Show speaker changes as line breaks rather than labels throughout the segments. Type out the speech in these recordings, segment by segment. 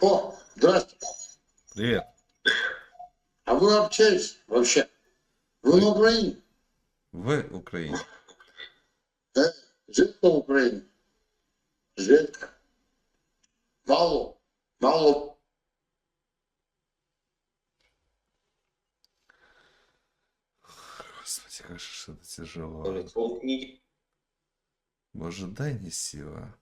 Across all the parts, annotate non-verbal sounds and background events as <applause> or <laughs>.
О, здравствуйте.
Привет.
А вы общаетесь вообще? Вы на Украине?
В Україні.
Да? Жидко в Украине? Жидко. Мало. Мало.
Господи, как же это тяжело. Дай мне сила.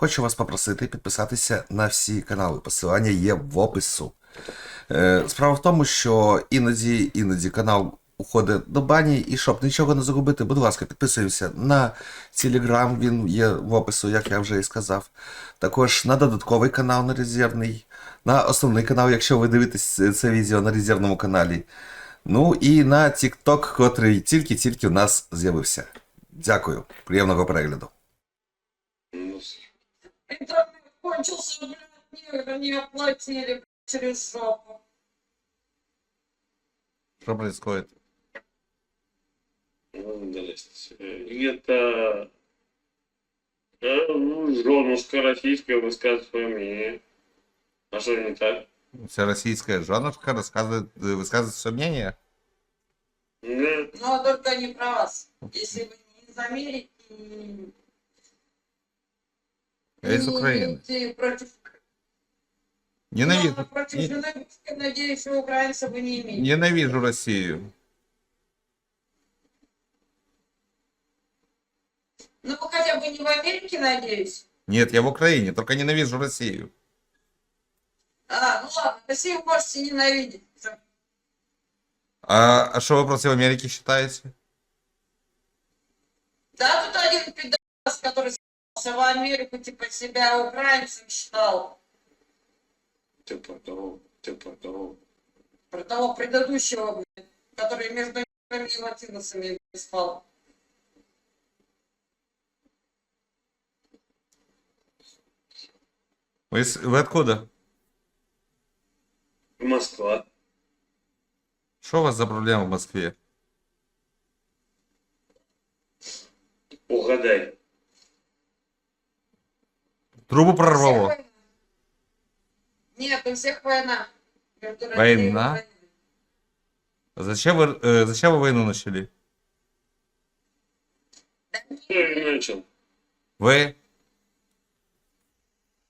Хочу вас попросити підписатися на всі канали. Посилання є в опису. Е, Справа в тому, що іноді, іноді канал уходить до бані, і щоб нічого не загубити, будь ласка, підписуємося на Телеграм, він є в опису, як я вже і сказав. Також на додатковий канал на резервний, на основний канал, якщо ви дивитесь це відео на резервному каналі. Ну і на TikTok, котрий тільки-тільки у нас з'явився. Дякую, приємного перегляду.
Ну,
Интернет кончился, блядь, не, не оплатили через жопу.
Що происходит?
ну, да, Это э, ну, женушка российская высказывает свое мнение. А что не так?
Вся российская жанровка рассказывает, э, высказывает свое мнение?
Да.
Но только не про вас. Если вы не из Америки,
Я из Украины.
против,
Ненавижу,
Ну, против
не-
жены, надеюсь, у украинца вы не имеете.
ненавижу Россию.
Ну, вы хотя бы не в Америке, надеюсь.
Нет, я в Украине, только ненавижу Россию.
А, ну ладно, Россию можете ненавидеть.
А, а что вы против Америки считаете?
Да, тут один пидорас, который в Америку, типа себя украинцем считал.
Типа того, типа того.
Про того предыдущего, блядь, который между неграми и латиносами спал.
Вы, вы откуда?
Москва.
Что у вас за проблема в Москве?
Угадай.
Трубу прорвало.
Нет, у всех война.
Война?
Украиной.
Зачем вы, э, зачем вы войну начали?
Начал?
Вы?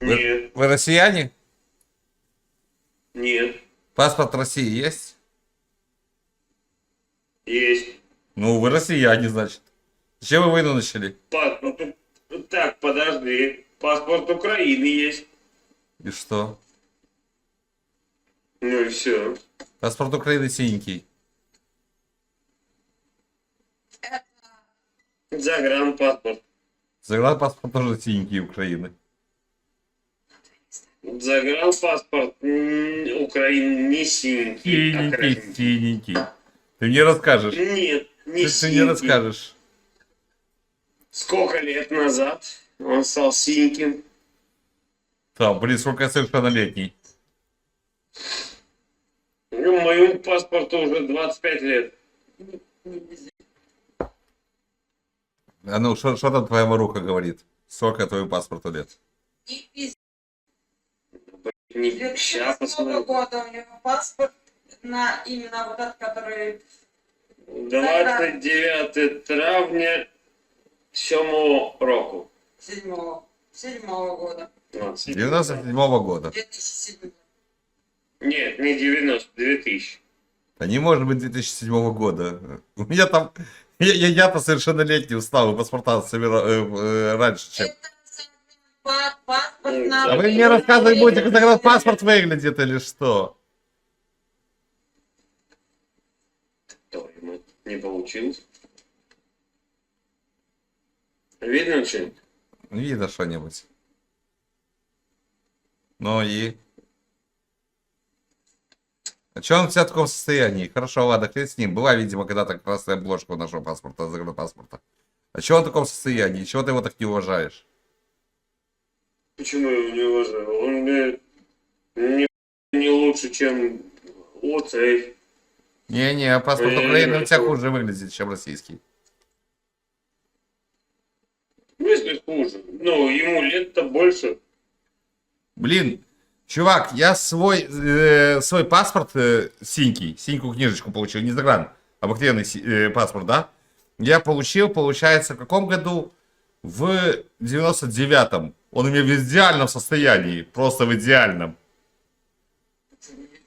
Вы-
Нет,
Вы россияне?
нет.
Паспорт России есть?
Есть.
Ну, вы россияне, значит. Зачем вы войну начали?
Паспорт. У- Так, подожди. Паспорт Украины есть.
И что?
Ну и все.
Паспорт Украины синенький.
Загранпаспорт.
Загранпаспорт тоже синенький Украины.
Загранпаспорт м, Украины не синенький. а
Синенький,
красненький.
синенький. Ты мне расскажешь.
Нет, не
Ты, ты мне
синенький.
расскажешь.
Сколько лет назад он стал синеньким?
Там, блин, сколько я совершеннолетний.
Ну, моему паспорту уже 25 лет.
А ну, что там твоя маруха говорит? Сколько твоему паспорту лет?
Не,
2008
ща посмотрим.
года у него паспорт на именно вот этот, который...
29 травня 7 року.
Седьмого. Седьмого года.
А, седьмого.
97 -го года.
2007.
Нет, не 90, 2000.
Да не может быть 2007 года. <laughs> У меня там... Я, я, я-то совершеннолетний устал, и паспорта собира- э, э, раньше, чем...
Па- паспорт.
А вы мне рассказывать будете, как этот паспорт выглядит или что?
То ему не получилось. Видно что-нибудь?
Видно что-нибудь. Ну и... А что он в таком состоянии? Хорошо, ладно, хрен с ним. Была, видимо, когда-то красная обложка у нашего паспорта, загранпаспорта. А чего он в таком состоянии? Чего ты его так не уважаешь?
Почему я его не уважаю? Он мне не, не лучше, чем оцей.
Не-не, паспорт
Ой,
Украины у тебя хуже выглядит, чем российский.
В смысле хуже? Ну, ему лет-то больше.
Блин, чувак, я свой, э, свой паспорт э, синький, синькую книжечку получил, не загран, обыкновенный си- э, паспорт, да? Я получил, получается, в каком году? В 99-м. Он у меня в идеальном состоянии, просто в идеальном.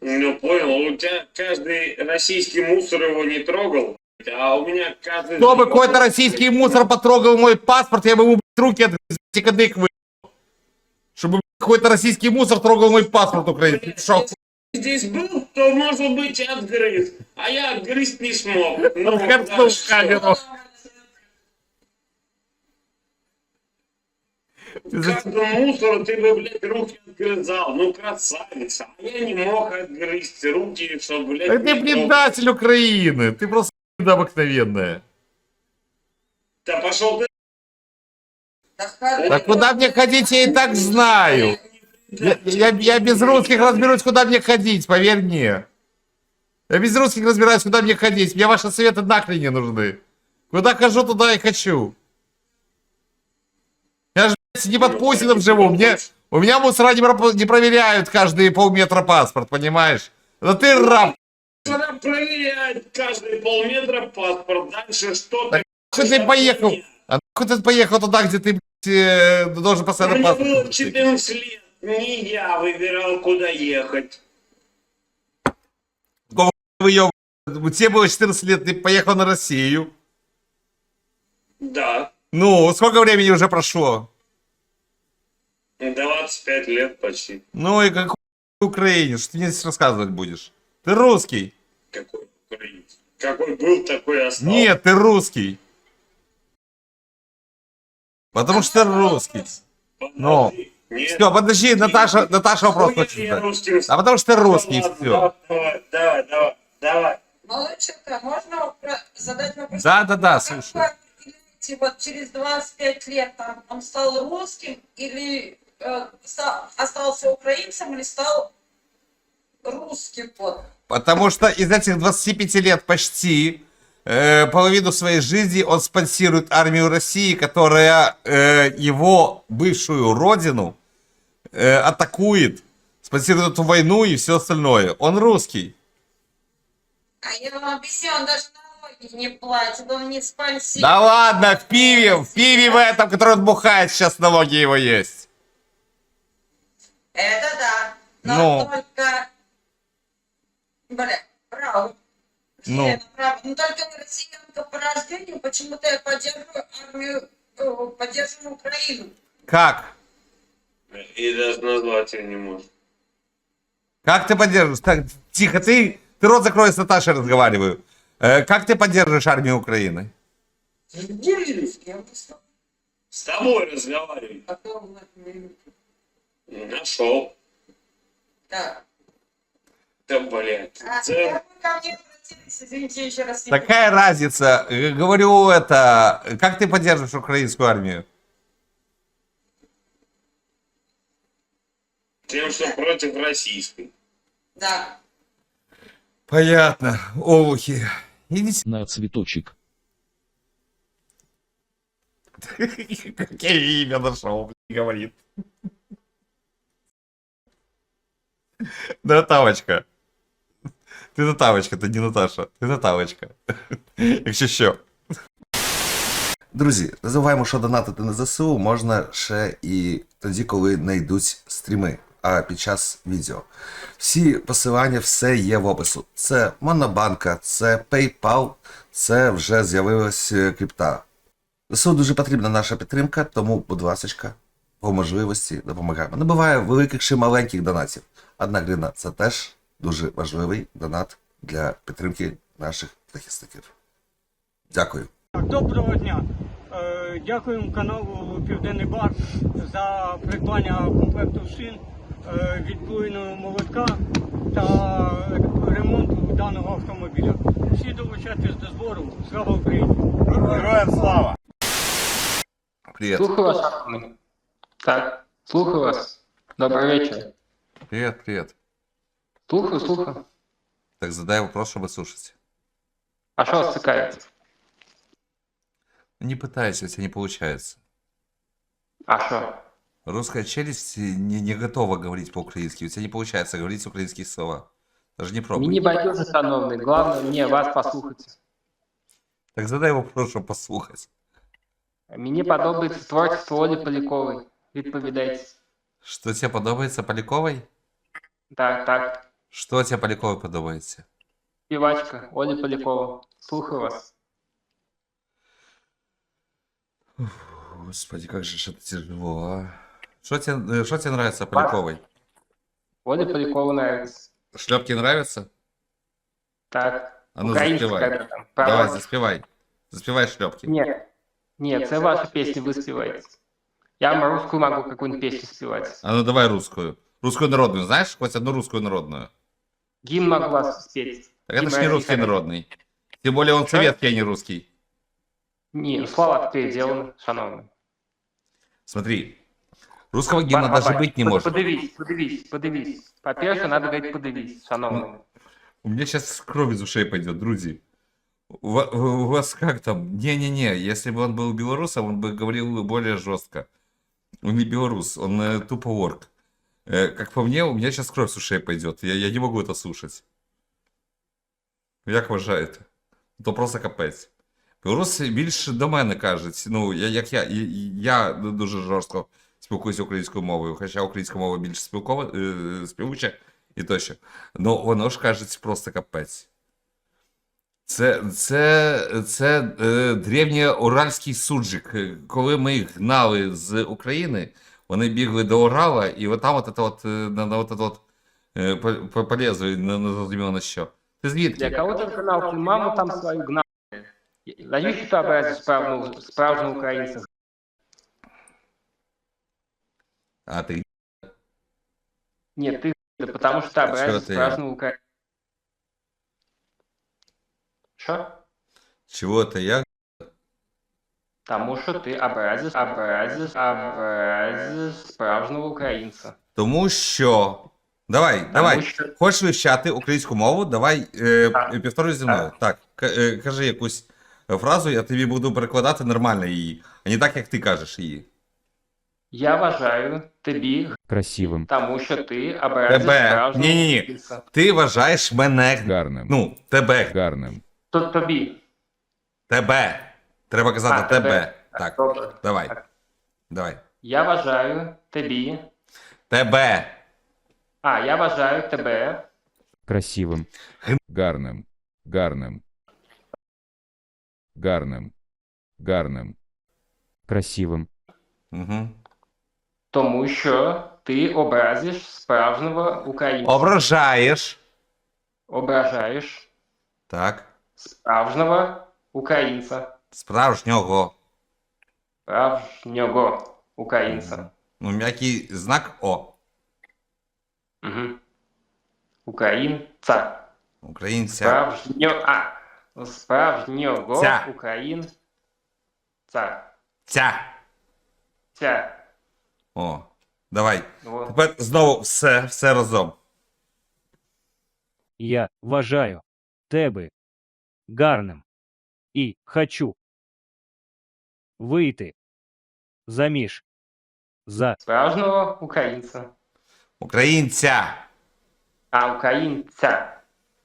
Ну, понял, у тебя каждый российский мусор его не трогал, а у меня каждый...
Чтобы какой-то российский мусор потрогал мой паспорт, я бы ему руки от кадык вы... Чтобы какой-то российский мусор трогал мой паспорт украинский. Шо,
Если здесь был, то, может быть, и отгрыз. А я отгрызть не смог. Ну, да. Каждому мусору ты бы, блядь, руки отгрызал. Ну, красавица. А я не мог отгрызть руки, чтобы, блядь...
Ты предатель Украины, ты просто обыкновенная.
Да пошел ты...
Да
куда мне ходить, я и так знаю. Я, я- я без русских разберусь, куда мне ходить, поверь мне. Я без русских разбираюсь, куда мне ходить. Мне ваши советы нахрен не нужны. Куда хожу, туда и хочу. Я же блядь, не под Путиным живу. Мне, у меня мусора не, про- не проверяют каждые полметра паспорт, понимаешь? Да ты раб.
Надо проверять каждые полметра паспорт. Дальше что
Так Что ты поехал? А нахуй ты поехал туда, где ты блядь, э, должен постоянно
Мне
паспорт?
было
носить?
14 лет. Не я выбирал, куда ехать.
Вы Тебе было 14 лет, ты поехал на Россию.
Да.
Ну, сколько времени уже прошло?
25 лет почти.
Ну и какой украинец, что ты мне здесь рассказывать будешь? Ты русский.
Какой украинец? Какой был, такой остался.
Нет, ты русский. Потому что ты русский. Ну.
Нет.
Все, подожди, Наташа, Наташа вопрос хочет задать. А потому что ты русский,
Ладно,
все.
Давай, давай, давай, давай.
Молодчика, можно задать вопрос?
Да, да, да,
Как
слушай.
вы определяете, вот через 25 лет там, он стал русским или э, стал- остался украинцем или стал русским? Вот.
Потому что из этих 25 лет почти э, половину своей жизни он спонсирует армию России, которая э, его бывшую родину э, атакует, спонсирует эту войну и все остальное. Он русский.
А я вам объясню, он даже налоги не платит, он не спонсирует.
Да ладно, в пиве, в пиве в этом, который он бухает, сейчас налоги его есть.
Это да. Но
Ну.
только... Бля, право.
Ну.
Елена, право. Но только россиянка по рождению, почему-то я поддерживаю армию, э, поддерживаю Украину.
Как?
И даже назвать ее не может.
Как ты поддерживаешь? Так, тихо, ты, ты рот закрой, с Наташей разговариваю. Э, как ты поддерживаешь армию Украины?
С тобой разговариваю.
минуту.
Нашел.
Так.
Да, блядь.
А ко мне? Извините, еще раз.
Такая разница. Э, Говорю это, как ты поддерживаешь украинскую армию?
Тем, что против российской.
Да.
Понятно. Олухи. Идите.
на цветочек. <laughs>
Какое имя нашел, говорит. Натавочка. Ти Натавочка, ти не Наташа. Ти Натавочка. Якщо що. Друзі, не що донатити на ЗСУ можна ще і тоді, коли не йдуть стріми, а під час відео. Всі посилання, все є в опису. Це Монобанка, це PayPal, це вже з'явилась е, крипта. ЗСУ дуже потрібна наша підтримка, тому, будь ласка, по можливості допомагаємо. Не буває великих чи маленьких донатів. Одна гривна це теж дуже важливий донат для підтримки наших захисників. Дякую.
Доброго дня. Е, Дякуємо каналу Південний Бар за придбання комплекту шин е, молотка та ремонту даного автомобіля. Всі долучайтесь до збору. Слава Україні!
Героям Привіт.
Слухаю вас, Так, слухаю вас. Добрый вечер.
Привіт, привіт.
Слухаю, слухаю.
Так задай вопрос, щоб слушати.
А что вас цікавить?
Не пытайся, у тебя не получается.
А что?
Русская челюсть не, не готова говорить по-украински. У тебя не получается говорить украинские слова. Даже не пробуй.
Мені байдуже, шановний. Главное мне вас послухати.
Так задай вопрос, щоб послухати.
Мені подобається творчество Олі Полякової. Відповідайте.
Що тебе подобається Поляковой?
Так, так.
Що тебе Поляковой подобається?
Співачка Оля Полякова. Слухаю вас.
Господи, как же ж это тяжело, а. Что тебе, э, что тебе нравится Поляковой?
Оля Полякова нравится.
Шлепки нравятся?
Так.
А ну
Українська
заспівай.
как там.
Давай,
Права.
заспевай. Заспевай шлепки.
Ні. Ні, це ваша пісня, ви співаєте. Я вам русскую могу какую-нибудь песню спевать.
А ну давай русскую. Русскую народную, знаешь? Хоть одну русскую народную.
Гимн могу вас спеть.
Так это ж не русский народный. Тем более он советский, а не русский.
Ну слова переделаны, шановний.
Смотри. Русского гимна
Ба-
даже быть не
под-
может.
Подивись, подивись, подивись. По-перше, надо говорить подивись, шановний.
У меня сейчас кровь из ушей пойдет, друзья. У вас как там? Не-не-не, если бы он был белорусом, он бы говорил более жестко. Он не белорус, он э, тупо орк. Э, как по мне, у меня сейчас кровь с ушей пойдет. Я, я не могу это слушать. Як вважаєте? То просто капець. Білоруси більше до мене кажуть. Ну, я, як я, я, дуже жорстко спілкуюся українською мовою, хоча українська мова більш спілкова, е, співуча і тощо. Ну, воно ж кажуть просто капець. Це, це, це е, древньоуральський суджик. Е, Коли ми їх гнали з України, вони бігли до Урала, і отам от, от, е, на, на от, от, от, е, по, по, полезли, не, не зрозуміло на що. Ти звідки?
Для кого ти канал, ти маму там свою гнав. Навіщо ти образиш справжнього, справжнього українця?
А ти
Ні, ти потому що ти
А
образиш
що ти?
справжнього українця. Що?
чого ти я?
Тому що ти образиш, образиш, образиш справжнього українця.
Тому що. Давай,
Тому
давай.
що
Хочеш вивчати українську мову? Давай е,
Так.
повторюй зі мною. Так, к- е, кажи якусь фразу, я тобі буду перекладати нормально її, а не так, як ти кажеш її.
я вважаю тобі,
красивим,
тому що ти образиш
Тебе.
справжнього
Ні-ні-ні.
українця.
Ти вважаєш мене.
гарним,
Ну, тебе.
гарним,
То тобі.
Тебе. Треба казати
А,
тебе.
тебе.
Так,
Добре.
давай.
Так.
Давай.
Я вважаю тобі.
Тебе.
А, я вважаю тебе.
красивим, гарним, гарним, гарним, гарним, красивим,
Угу.
Тому що ти образиш справжнього українця.
Ображаєш.
Ображаєш
Так.
справжнього українця.
Справжнього.
Справжнього українця.
Ну, м'який знак О.
Угу. Українця.
Українця.
Справжнього. А. Справжнього
Ця.
українця.
Ця.
Ця.
О. Давай.
От.
Тепер знову все, все разом.
Я вважаю тебе гарним і хочу вийти заміж за
Справжнього українця.
Українця.
А, українця.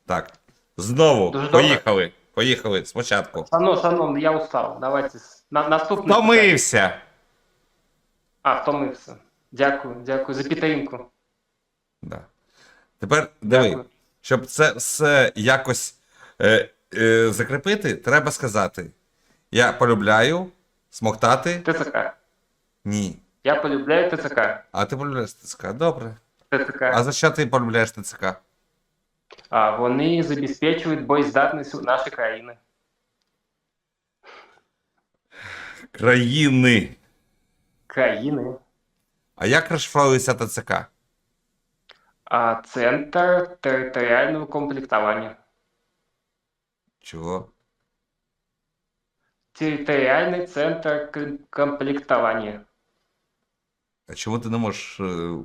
Так. Знову.
Дуже добре.
Поїхали. Поїхали спочатку.
Шановний, шановний, я устав. Давайте на, наступне. питання.
Втомився.
А, втомився. Дякую, дякую за підтримку.
Да. Тепер диви,
Дякую.
щоб це все якось е, е, закріпити, треба сказати: я полюбляю смоктати.
ТЦК.
Ні.
Я полюбляю ТЦК.
А ти полюбляєш ТЦК? Добре.
ТЦК.
А за що ти полюбляєш ТЦК?
А вони забезпечують боєздатність у нашої країни.
Країни.
Країни.
А як розшифровується ТЦК?
А центр територіального комплектування.
Чого?
Територіальний центр к- комплектування.
А чому ти не можеш е,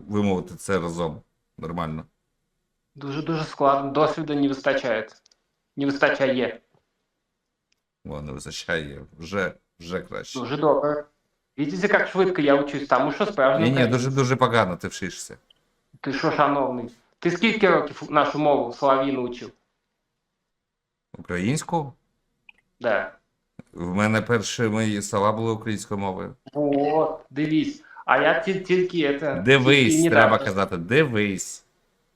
вимовити це разом нормально?
Дуже дуже складно. Досвіду не вистачає. Не вистачає.
О, не вистачає. Вже, вже краще.
Дуже добре. Видите, як швидко я учусь, тому що справжній
Ні, ні,
українець.
дуже дуже погано ти вчишся.
Ти що, шановний? Ти скільки років нашу мову Солов'їну учив?
Українську?
Да.
В мене перші мої слова були українською мовою.
От, дивись. А я ті- тільки це.
Дивись,
тільки
треба
недавно-
казати, дивись.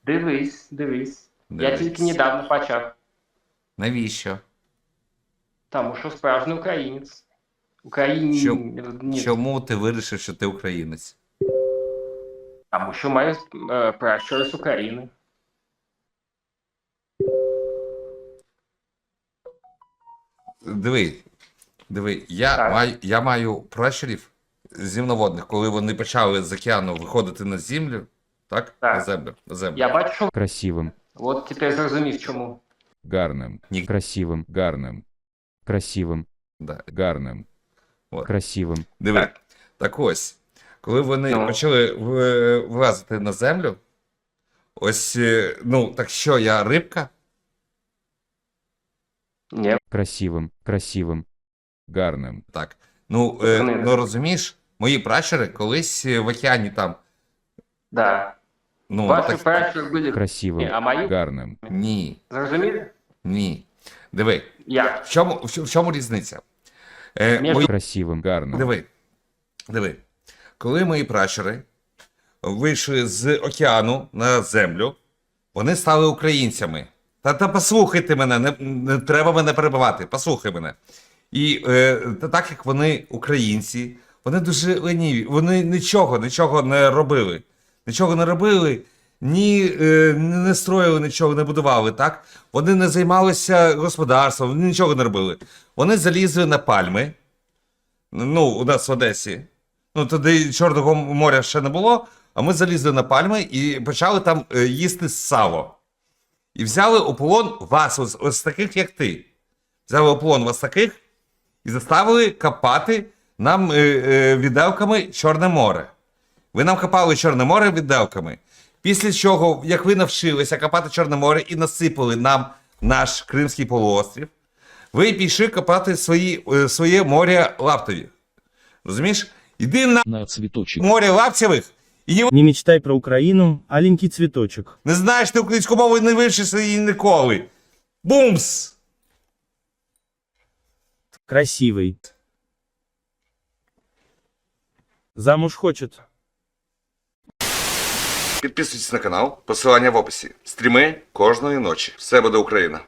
Дивись, дивись. Я тільки недавно почав.
Навіщо?
Тому що справжній українець. Україні...
Чом-
Ні,
Чому ти вирішив, що ти українець?
Тому що маю е, пращури з України.
Диви, диви, я
Так.
маю, я маю пращурів земноводних, коли вони почали з океану виходити на землю, так?
Так.
На землю. На землю.
Я бачу, що
красивым,
от тепер зрозумів чому.
гарным,
Ні.
красивым, гарным, красивым,
Да.
гарным,
От.
красивым,
Диви.
Так.
Так. ось, коли вони
Ну.
почали в- вилазити на землю, ось, е, ну, так що, я рибка?
Ні.
красивым, красивым, гарным,
Так. Ну, е,
Вони-
ну розумієш, мої пращури колись е, в океані там.
Да.
Ну,
Ваші
так,
пращури були
красивым,
а мої
гарным,
ні,
зрозуміли?
ні. Диви,
Як?
в чому, в чому- в чому різниця? Е,
Між-
мої...
красивым, гарным,
Диви, диви. Коли мої пращури вийшли з океану на землю, вони стали українцями. Та, та послухайте мене, не, не треба мене перебивати, послухай мене. І е, так як вони українці, вони дуже леніві, вони нічого, нічого не робили. Нічого не робили, ні е, не строїли, нічого не будували, так? Вони не займалися господарством, вони нічого не робили. Вони залізли на пальми, ну, у нас в Одесі. Ну, тоді Чорного моря ще не було, а ми залізли на пальми і почали там е, їсти сало. І взяли у полон вас, ось, ось таких, як ти. Взяли у полон вас таких і заставили копати нам е, е, віделками Чорне море. Ви нам копали Чорне море віделками. Після чого, як ви навчилися копати Чорне море і насипали нам наш Кримський полуострів, ви пішли копати свої, е, своє море лаптові. Розумієш? Іди на
на цветочек.
море лаптєвих і не,
Не мечтай про Україну, аленький цвіточок.
не знаєш ти українську мову не вивчишся її ніколи. Бумс!
Красивий. Замуж хочет.
Підписуйтесь на канал, посилання в описі. Стріми кожної ночі. Все буде Україна.